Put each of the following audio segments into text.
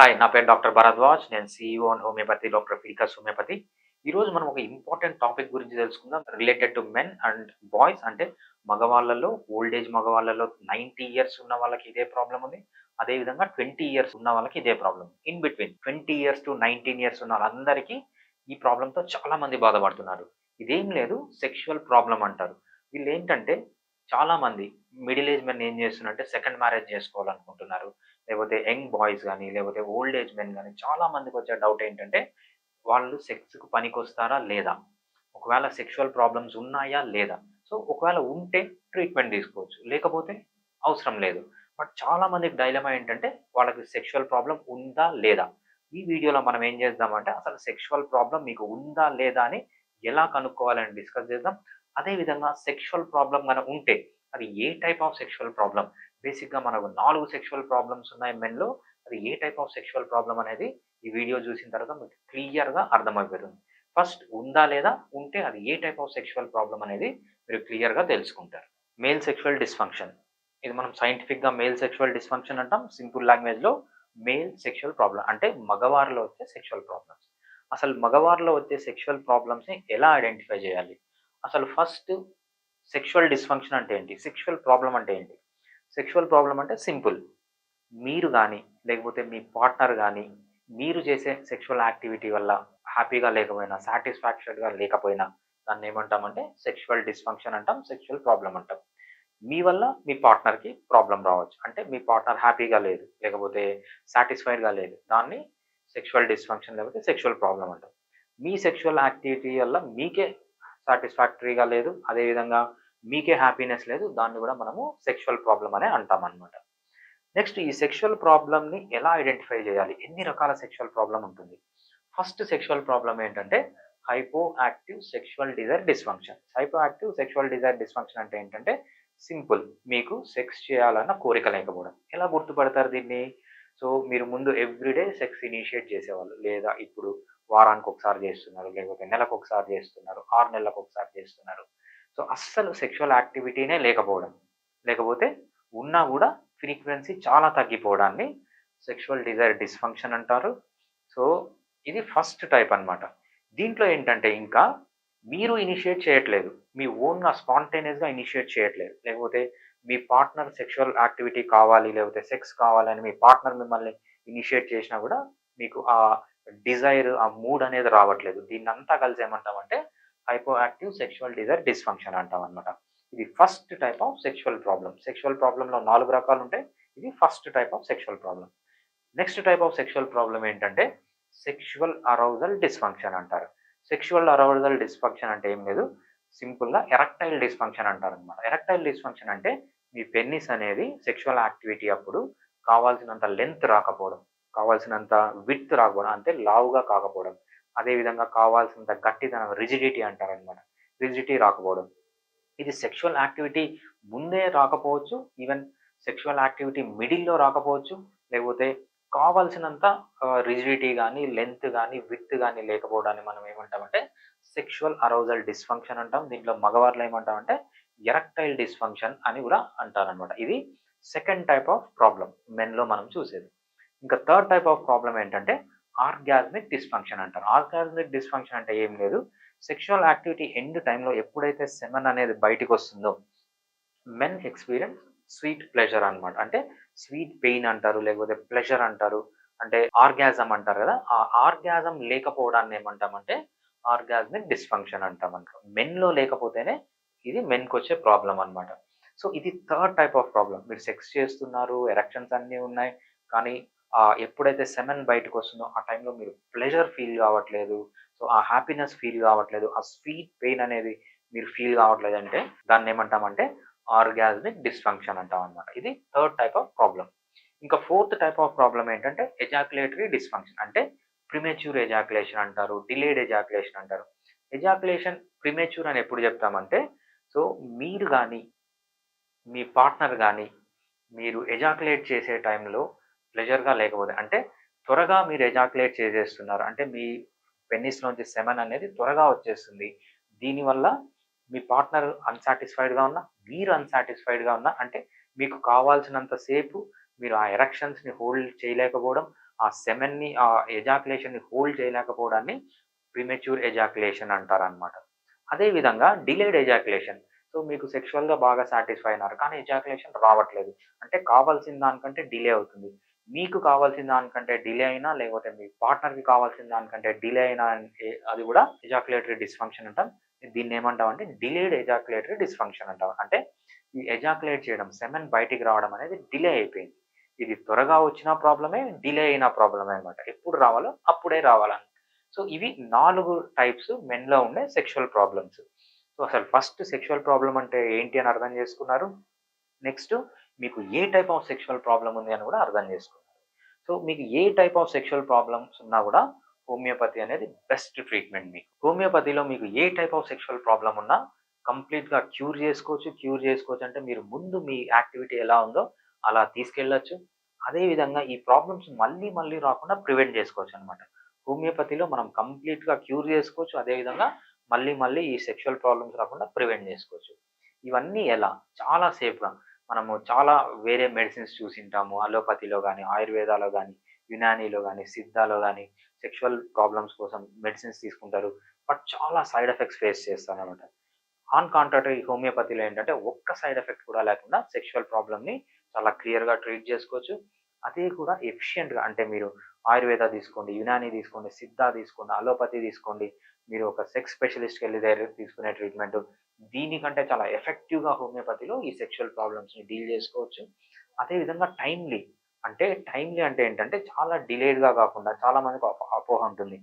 Hi నా పేరు doctor Bharadwaj. నేను CEO and homeopathy doctor Fidicus homeopathy. ఈ రోజు మనం ఒక ఇంపార్టెంట్ టాపిక్ గురించి తెలుసుకుందాం. Related to men and boys అంటే మగవాళ్ళలో ఓల్డ్ ఏజ్ మగవాళ్ళలో నైంటీ ఇయర్స్ ఉన్న వాళ్ళకి ఇదే ప్రాబ్లం ఉంది. అదేవిధంగా ట్వంటీ ఇయర్స్ ఉన్న వాళ్ళకి ఇదే problem in between twenty years to nineteen years ఉన్న వాళ్ళందరికీ ఈ ప్రాబ్లంతో చాలా మంది బాధపడుతున్నారు. ఇదేం లేదు సెక్షువల్ ప్రాబ్లం అంటారు. వీళ్ళు ఏంటంటే చాలామంది మిడిల్ ఏజ్ మెన్ ఏం చేస్తున్నారంటే సెకండ్ మ్యారేజ్ చేసుకోవాలనుకుంటున్నారు. లేకపోతే యంగ్ బాయ్స్ కానీ లేకపోతే ఓల్డ్ ఏజ్ మెన్ కానీ చాలా మందికి వచ్చే డౌట్ ఏంటంటే వాళ్ళు సెక్స్కు పనికొస్తారా లేదా? ఒకవేళ సెక్షువల్ ప్రాబ్లమ్స్ ఉన్నాయా లేదా? సో ఒకవేళ ఉంటే ట్రీట్మెంట్ తీసుకోవచ్చు. లేకపోతే అవసరం లేదు. బట్ చాలా మందికి డైలమా ఏంటంటే వాళ్ళకి సెక్షువల్ ప్రాబ్లం ఉందా లేదా? ఈ వీడియోలో మనం ఏం చేద్దామంటే అసలు సెక్షువల్ ప్రాబ్లం మీకు ఉందా లేదా అని ఎలా కనుక్కోవాలని డిస్కస్ చేద్దాం. అదేవిధంగా సెక్షువల్ ప్రాబ్లం కనుక ఉంటే అది a type of sexual problem? బేసిక్గా మనకు నాలుగు సెక్షువల్ ప్రాబ్లమ్స్ ఉన్నాయి మెన్లో. అది a type of sexual problem అనేది ఈ వీడియో చూసిన తర్వాత మీకు క్లియర్గా అర్థమైపోతుంది ఫస్ట్ ఉందా లేదా? ఉంటే అది a type of sexual problem అనేది మీరు క్లియర్గా తెలుసుకుంటారు. మేల్ సెక్షువల్ డిస్ఫంక్షన్ ఇది మనం సైంటిఫిక్గా మేల్ సెక్షువల్ డిస్ఫంక్షన్ అంటాం. సింపుల్ లాంగ్వేజ్లో మేల్ సెక్షువల్ ప్రాబ్లం అంటే మగవారిలో వచ్చే సెక్షువల్ ప్రాబ్లమ్స్ అసలు మగవారిలో వచ్చే సెక్షువల్ ప్రాబ్లమ్స్ని ఎలా ఐడెంటిఫై చేయాలి? అసలు ఫస్ట్ సెక్షువల్ డిస్ఫంక్షన్ అంటే ఏంటి? సెక్షువల్ ప్రాబ్లం అంటే ఏంటి? సెక్షువల్ ప్రాబ్లం అంటే సింపుల్ మీరు కానీ లేకపోతే మీ పార్ట్నర్ కానీ మీరు చేసే సెక్షువల్ యాక్టివిటీ వల్ల హ్యాపీగా లేకపోయినా సాటిస్ఫాక్షన్గా లేకపోయినా దాన్ని ఏమంటామంటే సెక్షువల్ డిస్ఫంక్షన్ అంటాం సెక్షువల్ ప్రాబ్లం అంటాం. మీ వల్ల మీ పార్ట్నర్కి ప్రాబ్లం రావచ్చు. అంటే మీ పార్ట్నర్ హ్యాపీగా లేదు లేకపోతే సాటిస్ఫైడ్గా లేదు దాన్ని సెక్షువల్ డిస్ఫంక్షన్ లేకపోతే సెక్షువల్ ప్రాబ్లం అంటాం. మీ సెక్షువల్ యాక్టివిటీ వల్ల మీకే సాటిస్ఫాక్టరీగా లేదు అదేవిధంగా మీకే హ్యాపీనెస్ లేదు దాన్ని కూడా మనము సెక్షువల్ ప్రాబ్లం అనే అంటాం అనమాట నెక్స్ట్ ఈ సెక్షువల్ ప్రాబ్లమ్ని ఎలా ఐడెంటిఫై చేయాలి? ఎన్ని రకాల సెక్షువల్ ప్రాబ్లం ఉంటుంది? ఫస్ట్ సెక్షువల్ ప్రాబ్లం ఏంటంటే hypo active sexual desire dysfunction hypo active sexual desire dysfunction అంటే ఏంటంటే సింపుల్ మీకు సెక్స్ చేయాలన్న కోరిక లేకపోవడం. ఎలా గుర్తుపడతారు దీన్ని? సో మీరు ముందు ఎవ్రీడే సెక్స్ ఇనిషియేట్ చేసేవాళ్ళు. లేదా ఇప్పుడు వారానికి ఒకసారి చేస్తున్నారు లేకపోతే నెలకు ఒకసారి చేస్తున్నారు ఆరు నెలలకు ఒకసారి చేస్తున్నారు. సో అస్సలు సెక్షువల్ యాక్టివిటీనే లేకపోవడం. లేకపోతే ఉన్నా కూడా ఫ్రీక్వెన్సీ చాలా తగ్గిపోవడాన్ని సెక్షువల్ డిజైర్ డిస్ఫంక్షన్ అంటారు. సో ఇది ఫస్ట్ టైప్ అనమాట దీంట్లో ఏంటంటే ఇంకా మీరు ఇనిషియేట్ చేయట్లేదు. మీ ఓన్గా స్పాంటేనియస్గా ఇనిషియేట్ చేయట్లేదు. లేకపోతే మీ పార్ట్నర్ సెక్షువల్ యాక్టివిటీ కావాలి లేకపోతే సెక్స్ కావాలని మీ పార్ట్నర్ మిమ్మల్ని ఇనిషియేట్ చేసినా కూడా మీకు ఆ డిజైర్ ఆ మూడ్ అనేది రావట్లేదు. దీన్ని అంతా కలిసి ఏమంటామంటే hypo active sexual desire dysfunction అంటాం అనమాట ఇది first type of sexual problem sexual ప్రాబ్లంలో నాలుగు రకాలు ఉంటాయి. ఇది first type of sexual problem next type of sexual problem ఏంటంటే సెక్షువల్ అరౌజల్ డిస్ఫంక్షన్ అంటారు. సెక్షువల్ అరౌజల్ డిస్ఫంక్షన్ అంటే ఏం లేదు. సింపుల్గా ఎరక్టైల్ డిస్ఫంక్షన్ అంటారు అనమాట ఎరక్టైల్ డిస్ఫంక్షన్ అంటే మీ పెన్నిస్ అనేది సెక్షువల్ యాక్టివిటీ అప్పుడు కావాల్సినంత లెంత్ రాకపోవడం కావాల్సినంత విత్ రాకపోవడం అంటే లావుగా కాకపోవడం. అదేవిధంగా కావాల్సినంత గట్టిదనం రిజిడిటీ అంటారనమాట రిజిడిటీ రాకపోవడం. ఇది సెక్షువల్ యాక్టివిటీ ముందే రాకపోవచ్చు ఈవెన్ సెక్షువల్ యాక్టివిటీ మిడిల్లో రాకపోవచ్చు లేకపోతే కావాల్సినంత రిజిడిటీ కానీ లెంత్ కానీ విత్ కానీ లేకపోవడాన్ని మనం ఏమంటామంటే సెక్షువల్ అరౌజల్ డిస్ఫంక్షన్ అంటాం. దీంట్లో మగవారిలో ఏమంటామంటే ఎరక్టైల్ డిస్ఫంక్షన్ అని కూడా అంటారనమాట ఇది సెకండ్ టైప్ ఆఫ్ ప్రాబ్లం మెన్లో మనం చూసేది. ఇంకా థర్డ్ టైప్ ఆఫ్ ప్రాబ్లం ఏంటంటే ఆర్గాజ్మిక్ డిస్ఫంక్షన్ అంటారు. ఆర్గాజ్మిక్ డిస్ఫంక్షన్ అంటే ఏం లేదు. సెక్షువల్ యాక్టివిటీ ఎండ్ టైంలో ఎప్పుడైతే సెమన్ అనేది బయటకు వస్తుందో మెన్ ఎక్స్పీరియన్స్ స్వీట్ ప్లెజర్ అనమాట అంటే స్వీట్ పెయిన్ అంటారు లేకపోతే ప్లెజర్ అంటారు అంటే ఆర్గాజం అంటారు కదా. ఆ ఆర్గాజం లేకపోవడాన్ని ఏమంటామంటే ఆర్గాజ్మిక్ డిస్ఫంక్షన్ అంటాం అంటారు మెన్లో లేకపోతేనే ఇది మెన్కి వచ్చే ప్రాబ్లం అనమాట సో ఇది థర్డ్ టైప్ ఆఫ్ ప్రాబ్లం మీరు సెక్స్ చేస్తున్నారు ఎరక్షన్స్ అన్నీ ఉన్నాయి కానీ ఎప్పుడైతే సెమెన్ బయటకు వస్తుందో ఆ టైంలో మీరు ప్లెజర్ ఫీల్ కావట్లేదు. సో ఆ హ్యాపీనెస్ ఫీల్ కావట్లేదు. ఆ స్వీట్ పెయిన్ అనేది మీరు ఫీల్ కావట్లేదు అంటే దాన్ని ఏమంటామంటే ఆర్గాజ్మిక్ డిస్ఫంక్షన్ అంటాం అనమాట ఇది థర్డ్ టైప్ ఆఫ్ ప్రాబ్లం ఇంకా ఫోర్త్ టైప్ ఆఫ్ ప్రాబ్లం ఏంటంటే ఎజాకులేటరీ డిస్ఫంక్షన్ అంటే ప్రిమేచ్యూర్ ఎజాకులేషన్ అంటారు డిలేడ్ ఎజాకులేషన్ అంటారు. ఎజాకులేషన్ ప్రిమేచ్యూర్ అని ఎప్పుడు చెప్తామంటే సో మీరు కానీ మీ పార్ట్నర్ కానీ మీరు ఎజాకులేట్ చేసే టైంలో ప్లెజర్గా లేకపోతే అంటే త్వరగా మీరు ఎజాకులేట్ చేసేస్తున్నారు. అంటే మీ పెన్నిస్లోంచి సెమన్ అనేది త్వరగా వచ్చేస్తుంది. దీనివల్ల మీ పార్ట్నర్ అన్సాటిస్ఫైడ్గా ఉన్నా మీరు అన్సాటిస్ఫైడ్గా ఉన్నా అంటే మీకు కావాల్సినంత సేపు మీరు ఆ ఎరక్షన్స్ని హోల్డ్ చేయలేకపోవడం ఆ సెమెన్ని ఆ ఎజాకులేషన్ని హోల్డ్ చేయలేకపోవడాన్ని ప్రిమెచ్యూర్ ఎజాకులేషన్ అంటారనమాట అదేవిధంగా డిలేడ్ ఎజాకులేషన్ సో మీకు సెక్షువల్గా బాగా సాటిస్ఫై అయినారు కానీ ఎజాకులేషన్ రావట్లేదు. అంటే కావాల్సిన దానికంటే డిలే అవుతుంది. మీకు కావాల్సిన దానికంటే డిలే అయినా లేకపోతే మీ పార్ట్నర్కి కావాల్సిన దానికంటే డిలే అయినా అది కూడా ఎజాకులేటరీ డిస్ఫంక్షన్ అంటాం. దీన్ని ఏమంటాం అంటే డిలేడ్ ఎజాకులేటరీ డిస్ఫంక్షన్ అంటాం. అంటే ఈ ఎజాకులేట్ చేయడం సెమెన్ బయటికి రావడం అనేది డిలే అయిపోయింది. ఇది త్వరగా వచ్చిన ప్రాబ్లమే డిలే అయిన ప్రాబ్లమే అనమాట ఎప్పుడు రావాలో అప్పుడే రావాలని. సో ఇవి నాలుగు టైప్స్ మెన్లో ఉండే సెక్షువల్ ప్రాబ్లమ్స్ సో అసలు ఫస్ట్ సెక్షువల్ ప్రాబ్లం అంటే ఏంటి అని అర్థం చేసుకున్నారు? నెక్స్ట్ మీకు a type of sexual problem ఉంది అని కూడా అర్థం చేసుకున్నారు సో మీకు a type of sexual problems ఉన్నా కూడా హోమియోపతి అనేది బెస్ట్ ట్రీట్మెంట్ మీకు. హోమియోపతిలో మీకు a type of sexual problem ఉన్నా కంప్లీట్గా క్యూర్ చేసుకోవచ్చు. క్యూర్ చేసుకోవచ్చు అంటే మీరు ముందు మీ యాక్టివిటీ ఎలా ఉందో అలా తీసుకెళ్ళచ్చు. అదేవిధంగా ఈ ప్రాబ్లమ్స్ మళ్ళీ మళ్ళీ రాకుండా ప్రివెంట్ చేసుకోవచ్చు అనమాట హోమియోపతిలో మనం కంప్లీట్గా క్యూర్ చేసుకోవచ్చు. అదేవిధంగా మళ్ళీ మళ్ళీ ఈ సెక్షువల్ ప్రాబ్లమ్స్ రాకుండా ప్రివెంట్ చేసుకోవచ్చు. ఇవన్నీ ఎలా? చాలా సేఫ్గా మనము చాలా వేరే మెడిసిన్స్ చూసింటాము. అలోపతిలో కానీ ఆయుర్వేదాలో కానీ యునానీలో కానీ సిద్ధాలో కానీ సెక్షువల్ ప్రాబ్లమ్స్ కోసం మెడిసిన్స్ తీసుకుంటారు. బట్ చాలా సైడ్ ఎఫెక్ట్స్ ఫేస్ చేస్తారు అనమాట ఆన్ కాంట్రాక్టరీ హోమియోపతిలో ఏంటంటే ఒక్క సైడ్ ఎఫెక్ట్ కూడా లేకుండా సెక్షువల్ ప్రాబ్లమ్ని చాలా క్లియర్గా ట్రీట్ చేసుకోవచ్చు. అదే కూడా ఎఫిషియెంట్గా అంటే మీరు ఆయుర్వేద తీసుకోండి యునాని తీసుకోండి సిద్ధ తీసుకోండి అలోపతి తీసుకోండి. మీరు ఒక సెక్స్ స్పెషలిస్ట్కి వెళ్ళి దగ్గర తీసుకునే ట్రీట్మెంట్ దీనికంటే చాలా ఎఫెక్టివ్గా హోమియోపతిలో ఈ సెక్షువల్ ప్రాబ్లమ్స్ని డీల్ చేసుకోవచ్చు. అదేవిధంగా టైమ్లీ అంటే టైమ్లీ అంటే ఏంటంటే చాలా డిలేడ్గా కాకుండా చాలా మందికి అపో- అపోహ ఉంటుంది.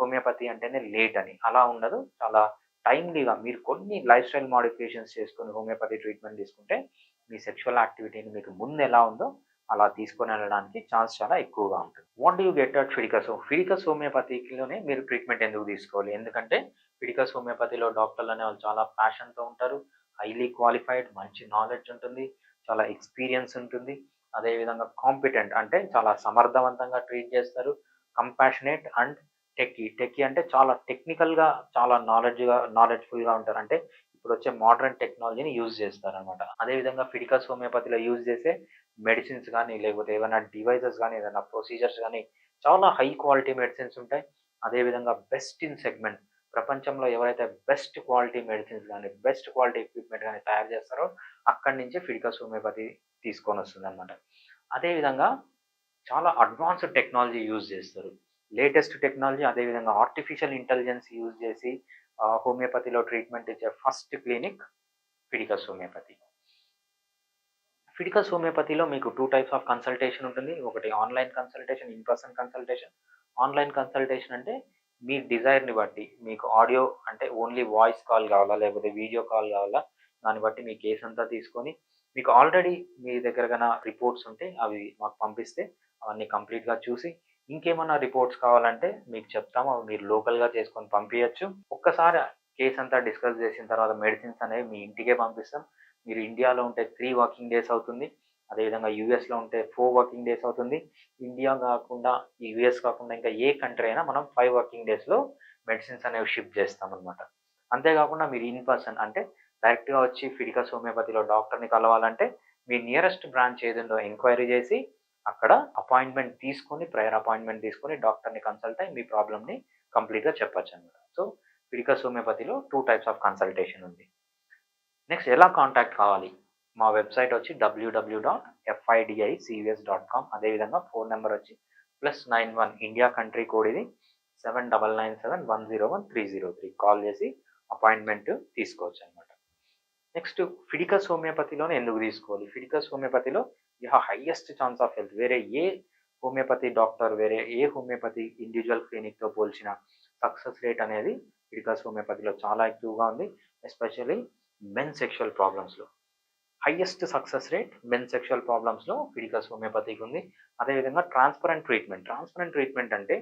హోమియోపతి అంటేనే లేట్ అని. అలా ఉండదు. చాలా టైమ్లీగా మీరు కొన్ని లైఫ్ స్టైల్ మాడిఫికేషన్స్ చేసుకొని హోమియోపతి ట్రీట్మెంట్ తీసుకుంటే మీ సెక్షువల్ యాక్టివిటీని మీకు ముందు ఎలా ఉందో అలా తీసుకొని వెళ్ళడానికి ఛాన్స్ చాలా ఎక్కువగా ఉంటుంది. What do you get at Fidicus Fidicus హోమియోపతిలోనే మీరు ట్రీట్మెంట్ ఎందుకు తీసుకోవాలి? ఎందుకంటే పిడికస్ హోమియోపతిలో డాక్టర్లు అనే వాళ్ళు చాలా ప్యాషన్తో ఉంటారు. హైలీ క్వాలిఫైడ్ మంచి నాలెడ్జ్ ఉంటుంది. చాలా ఎక్స్పీరియన్స్ ఉంటుంది. అదేవిధంగా కాంపిటెంట్ అంటే చాలా సమర్థవంతంగా ట్రీట్ చేస్తారు. కంపాషనేట్ అండ్ టెక్కీ టెక్కీ అంటే చాలా టెక్నికల్గా చాలా నాలెడ్జ్గా నాలెడ్జ్ఫుల్గా ఉంటారు. అంటే ఇప్పుడు వచ్చే మోడర్న్ టెక్నాలజీని యూజ్ చేస్తారనమాట అదేవిధంగా ఫిడికస్ హోమియోపతిలో యూజ్ చేసే మెడిసిన్స్ కానీ లేకపోతే ఏమైనా డివైజెస్ కానీ ఏదైనా ప్రొసీజర్స్ కానీ చాలా హై క్వాలిటీ మెడిసిన్స్ ఉంటాయి. అదేవిధంగా బెస్ట్ ఇన్ సెగ్మెంట్ ప్రపంచంలో ఎవరైతే బెస్ట్ క్వాలిటీ మెడిసిన్స్ కానీ బెస్ట్ క్వాలిటీ ఎక్విప్మెంట్ కానీ తయారు చేస్తారో అక్కడి నుంచే ఫిడికస్ హోమియోపతి తీసుకొని వస్తుంది అనమాట అదేవిధంగా చాలా అడ్వాన్స్డ్ టెక్నాలజీ యూజ్ చేస్తారు. లేటెస్ట్ టెక్నాలజీ అదేవిధంగా ఆర్టిఫిషియల్ ఇంటెలిజెన్స్ యూజ్ చేసి హోమియోపతిలో ట్రీట్మెంట్ ఇచ్చే first clinic Fidicus homeopathy Fidicus హోమియోపతిలో మీకు టూ టైప్స్ ఆఫ్ కన్సల్టేషన్ ఉంటుంది. ఒకటి online consultation in person consultation. Online consultation అంటే మీ డిజైర్ని బట్టి మీకు ఆడియో అంటే ఓన్లీ వాయిస్ కాల్ కావాలా? లేకపోతే వీడియో కాల్ కావాలా? దాన్ని బట్టి మీ కేసు అంతా తీసుకొని మీకు ఆల్రెడీ మీ దగ్గర గన రిపోర్ట్స్ ఉంటే అవి మాకు పంపిస్తే అవన్నీ కంప్లీట్గా చూసి ఇంకేమన్నా రిపోర్ట్స్ కావాలంటే మీకు చెప్తాము. అవి మీరు లోకల్గా చేసుకొని పంపించచ్చు ఒక్కసారి కేసు అంతా డిస్కస్ చేసిన తర్వాత మెడిసిన్స్ అనేవి మీ ఇంటికే పంపిస్తాం. మీరు ఇండియాలో ఉంటే త్రీ వర్కింగ్ డేస్ అవుతుంది. అదేవిధంగా యూఎస్లో ఉంటే ఫోర్ వర్కింగ్ డేస్ అవుతుంది. ఇండియా కాకుండా యూఎస్ కాకుండా ఇంకా ఏ కంట్రీ అయినా మనం ఫైవ్ వర్కింగ్ డేస్లో మెడిసిన్స్ అనేవి షిప్ చేస్తాం అనమాట అంతేకాకుండా మీరు ఇన్ పర్సన్ అంటే డైరెక్ట్గా వచ్చి ఫిడికస్ హోమియోపతిలో డాక్టర్ని కలవాలంటే మీ నియరెస్ట్ బ్రాంచ్ ఏదో ఎంక్వైరీ చేసి అక్కడ అపాయింట్మెంట్ తీసుకొని ప్రయర్ అపాయింట్మెంట్ తీసుకొని డాక్టర్ని కన్సల్ట్ అయ్యి మీ ప్రాబ్లమ్ని కంప్లీట్గా చెప్పచ్చు అనమాట సో ఫిడికస్ హోమియోపతిలో టూ టైప్స్ ఆఫ్ కన్సల్టేషన్ ఉంది. నెక్స్ట్ ఎలా కాంటాక్ట్ కావాలి? మా వెబ్సైట్ వచ్చి WWW dot FIDI CVS dot com అదేవిధంగా ఫోన్ నెంబర్ వచ్చి plus nine one India country code ఇది seven double nine seven one zero one three zero three. Call చేసి appointment తీసుకోవచ్చు అనమాట నెక్స్ట్ ఫిడికస్ హోమియోపతిలోనే ఎందుకు తీసుకోవాలి? ఫిడికస్ హోమియోపతిలో you have highest chance of health. వేరే ఏ హోమియోపతి డాక్టర్ వేరే ఏ హోమియోపతి ఇండివిజువల్ క్లినిక్తో పోల్చిన సక్సెస్ రేట్ అనేది ఫిడికస్ హోమియోపతిలో చాలా ఎక్కువగా ఉంది especially men sexual ప్రాబ్లమ్స్లో. Highest success rate men sexual ప్రాబ్లమ్స్లో Fidicus హోమియోపతికి ఉంది. అదేవిధంగా ట్రాన్స్పరెంట్ ట్రీట్మెంట్ ట్రాన్స్పరెంట్ ట్రీట్మెంట్ అంటే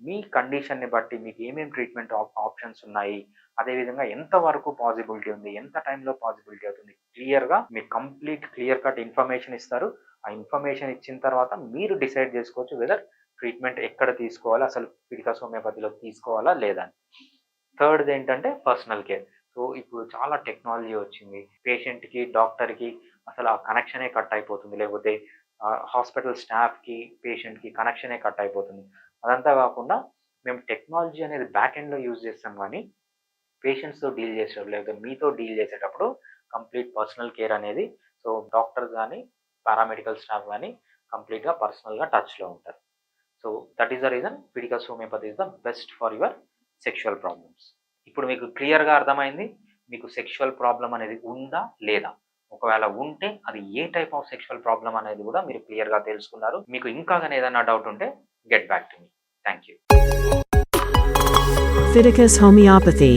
మీ కండిషన్ని బట్టి మీకు ఏమేమి ట్రీట్మెంట్ ఆప్షన్స్ ఉన్నాయి? అదేవిధంగా ఎంత వరకు పాసిబిలిటీ ఉంది? ఎంత టైంలో పాసిబిలిటీ అవుతుంది? క్లియర్గా మీకు కంప్లీట్ క్లియర్ కట్ ఇన్ఫర్మేషన్ ఇస్తారు. ఆ ఇన్ఫర్మేషన్ ఇచ్చిన తర్వాత మీరు డిసైడ్ చేసుకోవచ్చు వెదర్ ట్రీట్మెంట్ ఎక్కడ తీసుకోవాలా? అసలు ఫిడికస్ హోమియోపతిలో తీసుకోవాలా లేదా థర్డ్ది ఏంటంటే పర్సనల్ కేర్ సో ఇప్పుడు చాలా టెక్నాలజీ వచ్చింది. పేషెంట్కి డాక్టర్కి అసలు ఆ కనెక్షనే కట్ అయిపోతుంది. లేకపోతే హాస్పిటల్ స్టాఫ్కి పేషెంట్కి కనెక్షనే కట్ అయిపోతుంది. అదంతా కాకుండా మేము టెక్నాలజీ అనేది బ్యాక్ ఎండ్లో యూజ్ చేస్తాం కానీ పేషెంట్స్తో డీల్ చేసేటప్పుడు లేకపోతే మీతో డీల్ చేసేటప్పుడు కంప్లీట్ పర్సనల్ కేర్ అనేది సో డాక్టర్ కానీ పారామెడికల్ స్టాఫ్ కానీ కంప్లీట్గా పర్సనల్గా టచ్లో ఉంటారు. So that is the reason. Fiticus homeopathy is the best for your sexual problems. ఇప్పుడు మీకు క్లియర్గా అర్థమైంది మీకు సెక్షువల్ ప్రాబ్లం అనేది ఉందా లేదా? ఒకవేళ ఉంటే అది ఏ టైప్ ఆఫ్ సెక్షువల్ ప్రాబ్లం అనేది కూడా మీరు క్లియర్గా తెలుసుకున్నారు. మీకు ఇంకా కానీ ఏదైనా డౌట్ ఉంటే get back to me thank you Fiticus Homeopathy